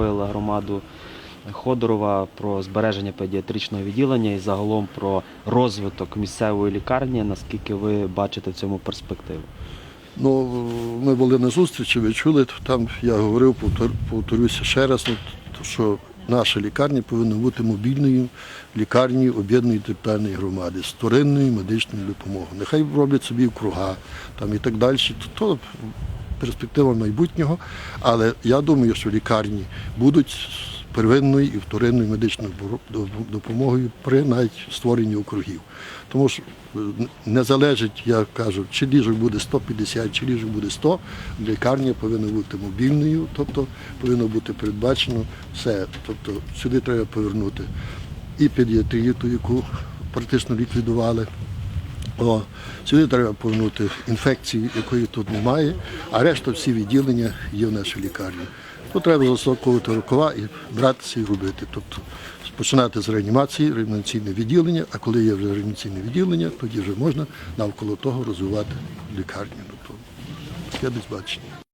заспокоїла громаду Ходорова про збереження педіатричного відділення і загалом про розвиток місцевої лікарні. Наскільки ви бачите в цьому перспективу? Ну, ми були на зустрічі, ви чули, там я говорив, повторюся ще раз, ну, що наша лікарня повинна бути мобільною лікарнею об'єднаної територіальної громади з вторинною медичною допомогою. Нехай роблять собі округа там і так далі. То перспектива майбутнього. Але я думаю, що лікарні будуть первинною і вторинною медичною допомогою при навіть створенні округів. Тому що е, не залежить, я кажу, чи ліжок буде 150, чи ліжок буде 100, лікарня повинна бути мобільною, тобто повинно бути передбачено все. Тобто сюди треба повернути і педіатрію, ту, яку практично ліквідували. О, сюди треба повернути інфекції, якої тут немає, а решта всі відділення є в нашій лікарні. Тут треба засовувати рукава і братися і робити. Тобто починати з реанімації, реанімаційне відділення, а коли є вже реанімаційне відділення, тоді вже можна навколо того розвивати лікарню. Тобто, Я десь бачення.